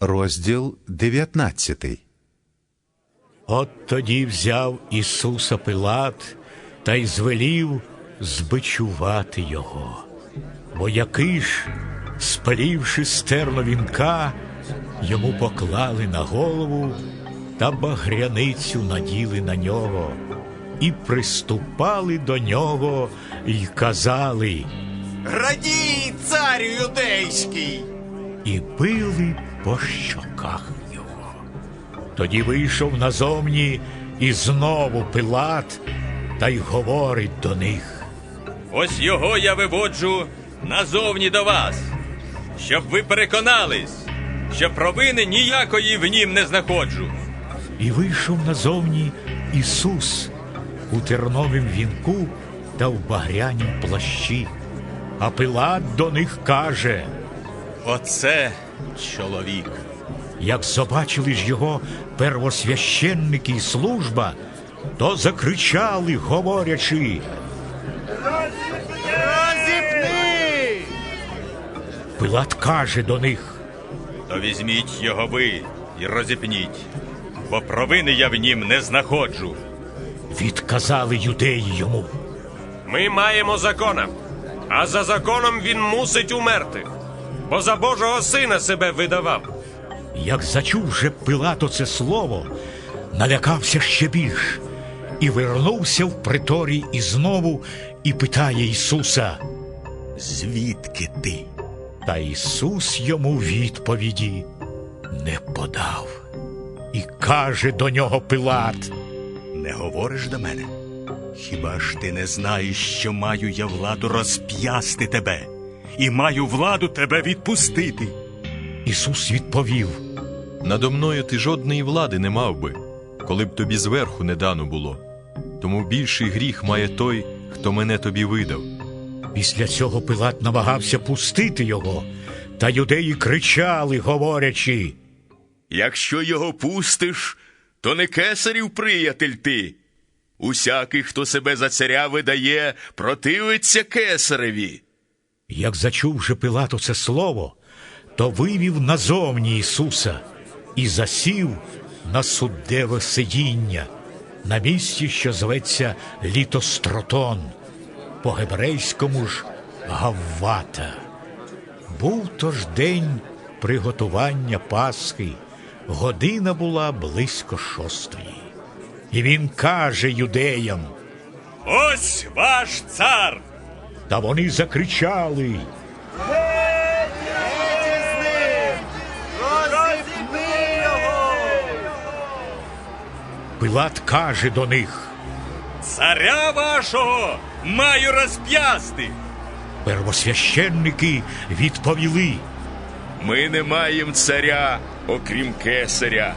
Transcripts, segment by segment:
Розділ 19. От тоді взяв Ісуса Пилат та й звелів збичувати його. Вояки ж, спалівши стерно вінка, йому поклали на голову та багряницю наділи на нього, і приступали до нього й казали, Радій, царю юдейський! і били по щоках його. Тоді вийшов назовні і знову Пилат та й говорить до них. Ось його я виводжу назовні до вас, щоб ви переконались, що провини ніякої в нім не знаходжу. І вийшов назовні Ісус у терновім вінку та в багрянім плащі. А Пилат до них каже, Оце чоловік. як побачили ж його первосвященники і служба, то закричали, говорячи. Розіпни! Пилат каже до них. То візьміть його ви і розіпніть, бо провини я в нім не знаходжу. Відказали юдеї йому. Ми маємо закона, а за законом він мусить умерти, бо за Божого сина себе видавав. Як зачув же Пилато це слово, налякався ще більш і вернувся в приторій і знову і питає Ісуса, Звідки ти? та Ісус йому відповіді не подав. І каже до нього Пилат, Не говориш до мене? Хіба ж ти не знаєш, що маю я владу розп'ясти тебе, і маю владу тебе відпустити? Ісус відповів, Надо мною ти жодної влади не мав би, коли б тобі зверху не дано було. Тому більший гріх має той, хто мене тобі видав. Після цього Пилат намагався пустити його, та юдеї кричали, говорячи. Якщо його пустиш, то не кесарів приятель ти. Усякий, хто себе за царя видає, противиться кесареві. Як зачув же Пилат оце слово, то вивів назовні Ісуса і засів на суддеве сидіння на місці, що зветься Літостротон, по гебрейському ж Гаввата. Був то ж день приготування Пасхи, година була близько шостої. І він каже юдеям, Ось ваш цар! Та вони закричали. Пилат каже до них. Царя вашого маю розп'ясти. Первосвященники відповіли. Ми не маємо царя, окрім кесаря.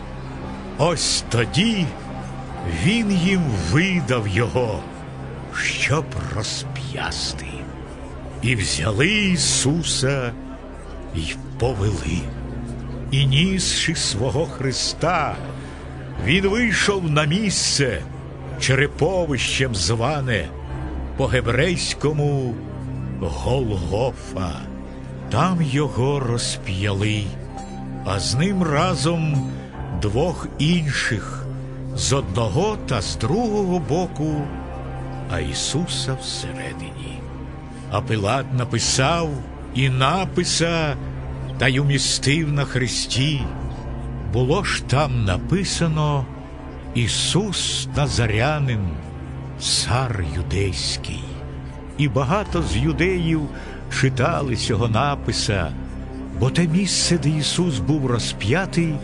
Ось тоді він їм видав його, щоб розп'ясти. І взяли Ісуса й повели. І нісши свого Христа, він вийшов на місце, череповищем зване, по гебрейському Голгофа. Там його розп'яли, а з ним разом двох інших з одного та з другого боку, а Ісуса всередині. А Пилат написав і написа та й умістив на хресті. Було ж там написано Ісус Назарянин, цар юдейський. І багато з юдеїв читали цього написа, бо те місце, де Ісус був розп'ятий,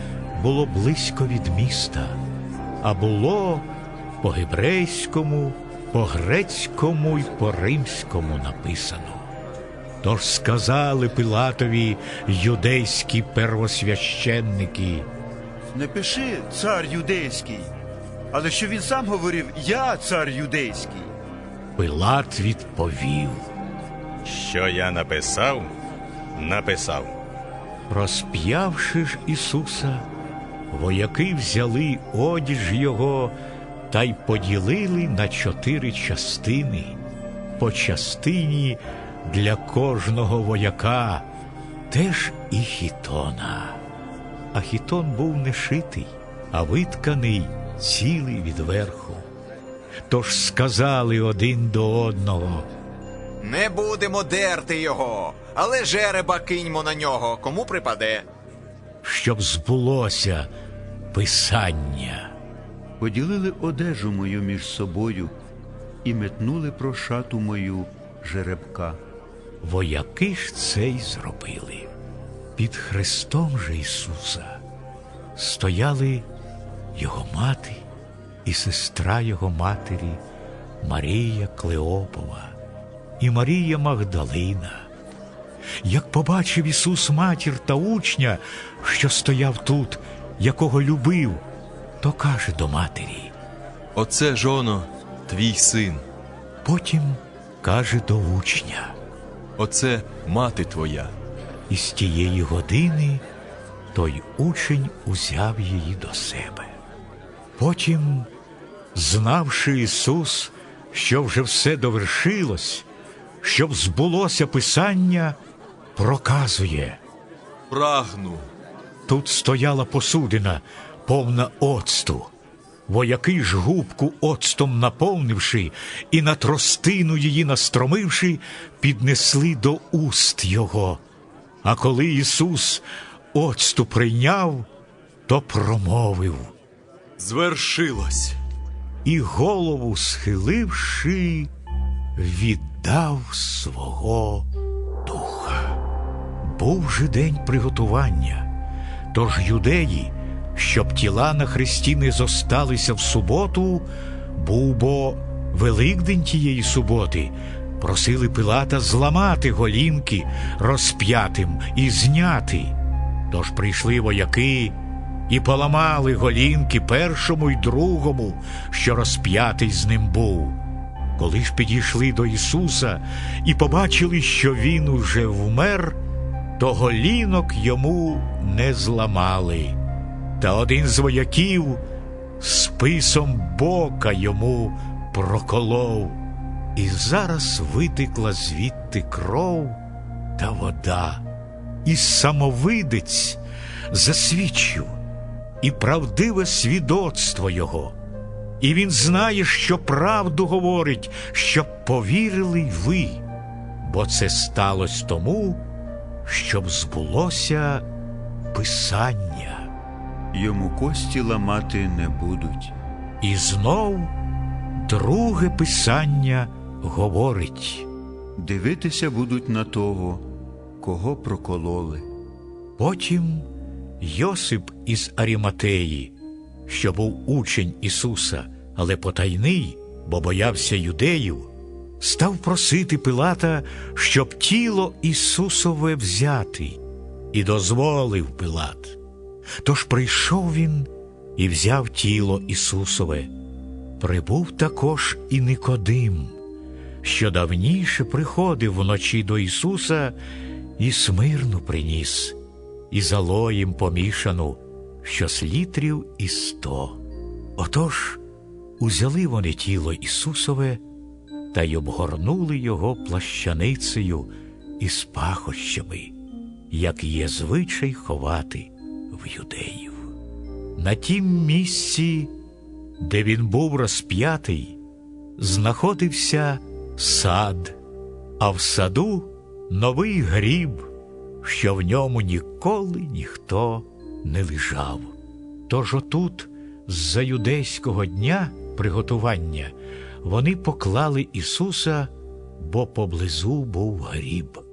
було близько від міста, а було по гебрейському, по грецькому й по римському написано. Тож сказали Пилатові юдейські первосвященники. Не пиши цар юдейський, але що він сам говорив Я цар юдейський. Пилат відповів. Що я написав, написав. Розп'явши ж Ісуса, вояки взяли одіж його та й поділили на чотири частини, по частині для кожного вояка, теж і хітона. а хітон був не шитий, а витканий цілий відверху. Тож сказали один до одного. Не будемо дерти його, але жереба киньмо на нього, кому припаде. щоб збулося писання. Поділили одежу мою між собою і метнули про шату мою жеребка. Вояки ж це й зробили. Під Христом же Ісуса стояли його мати і сестра його матері Марія Клеопова і Марія Магдалина. Як побачив Ісус матір та учня, що стояв тут, якого любив, то каже до матері. Оце, жоно, твій син, Потім каже до учня. оце мати твоя. І з тієї години той учень узяв її до себе. Потім, знавши Ісус, що вже все довершилось, щоб збулося Писання, проказує. Прагну. Тут стояла посудина, повна оцту. Вояки ж губку оцтом наповнивши і на тростину її настромивши, піднесли до уст його. А коли Ісус оцту прийняв, то промовив Звершилось. і голову схиливши, віддав свого духа. Був же день приготування, тож юдеї, щоб тіла на хресті не зосталися в суботу, був бо Великдень тієї суботи, просили Пилата зламати голінки розп'ятим і зняти. Тож прийшли вояки і поламали голінки першому й другому, що розп'ятий з ним був. Коли ж підійшли до Ісуса і побачили, що Він уже вмер, то голінок йому не зламали. Та один з вояків списом бока йому проколов, і зараз витекла звідти кров та вода. І самовидець засвідчив, і правдиве свідоцтво його. І він знає, що правду говорить, щоб повірили й ви, бо це сталося тому, щоб збулося Писання. Йому кості ламати не будуть. І знов друге писання говорить. Дивитися будуть на того, кого прокололи. Потім Йосип із Аріматеї, що був учень Ісуса, але потайний, бо боявся юдеїв, став просити Пилата, щоб тіло Ісусове взяти, і дозволив Пилат. Тож прийшов він і взяв тіло Ісусове. Прибув також і Никодим, що давніше приходив вночі до Ісуса і смирну приніс, і залоєм помішану, що слітрів і сто. Отож узяли вони тіло Ісусове та й обгорнули його плащаницею із пахощами, як є звичай ховати юдеїв. На тім місці, де він був розп'ятий, знаходився сад, а в саду новий гріб, що в ньому ніколи ніхто не лежав. Тож отут, з-за юдейського дня приготування, вони поклали Ісуса, бо поблизу був гріб.